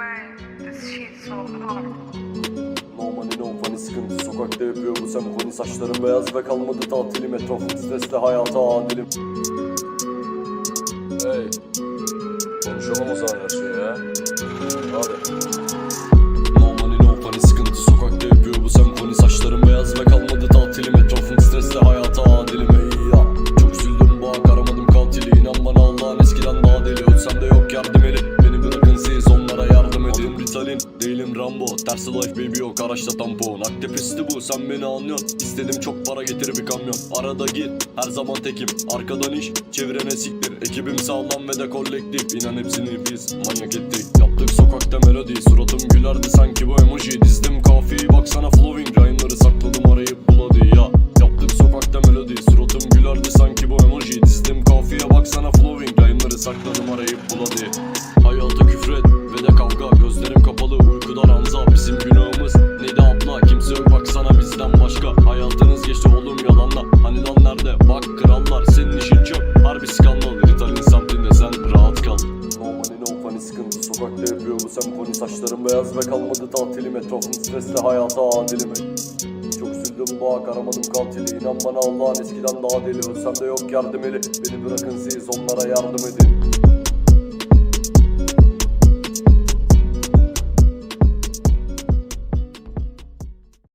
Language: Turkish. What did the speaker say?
man, this shit's so hard. No money no funny sıkıntı sokakta yapıyor bu senfoni Saçlarım beyaz ve kalmadı tatilim Etrafım stresli hayata adilim. Hey Konuşalım o zaman her şeyi ya Tersi life baby yok araçta tampon. Aktepisti bu sen beni anlıyorsun. İstedim çok para getir bir kamyon. Arada gir her zaman tekim. Arkadan iş çevrene siktir. Ekibim sağlam ve de kolektif. İnan hepsini biz manyak ettik. Yaptık sokakta melodi Suratım gülerdi sanki bu emoji. Dizdim kafiyeyi baksana flowing. Rhyme'ları sakladım arayıp buladı ya. Yaptık sokakta melodi Suratım gülerdi sanki bu emoji. Dizdim kafiye baksana flowing. Rhyme'ları sakladım arayıp buladı bak krallar Senin işin çok. Harbi skandal Ritalin semtinde sen rahat kal. No money no funny sıkıntı. Sokakta yapıyor bu senfoni Saçlarım beyaz ve kalmadı tatilim Etrafım stresli hayata adilim çok üzüldüm bak aramadım katili. İnan bana Allah'ın eskiden daha deli. Ölsem de yok yardım eli. Beni bırakın siz onlara yardım edin